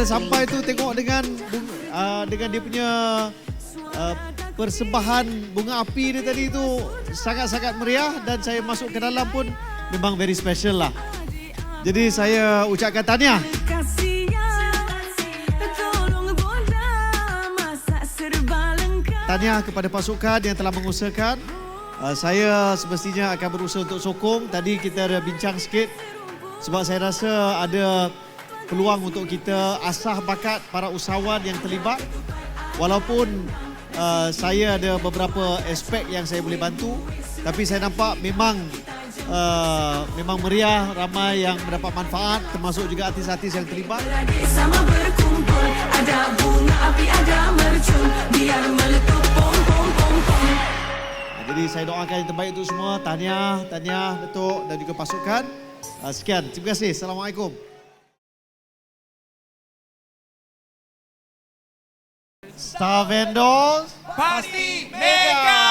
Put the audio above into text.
Sampai tu tengok dengan uh, dengan dia punya uh, persembahan bunga api dia tadi tu sangat-sangat meriah dan saya masuk ke dalam pun memang very special lah. Jadi saya ucapkan tahniah. Tahniah kepada pasukan yang telah mengusahakan. Uh, saya semestinya akan berusaha untuk sokong. Tadi kita ada bincang sikit sebab saya rasa ada peluang untuk kita asah bakat para usahawan yang terlibat. Walaupun uh, saya ada beberapa aspek yang saya boleh bantu, tapi saya nampak memang uh, memang meriah, ramai yang mendapat manfaat termasuk juga artis-artis yang terlibat. Sama berkumpul Ada bunga api ada mercun Biar meletup pom pom pom pom Jadi saya doakan yang terbaik untuk semua. Tahniah, tahniah Datuk dan juga pasukan. Uh, sekian. Terima kasih. Assalamualaikum. Star Vendors. Pasti Mega!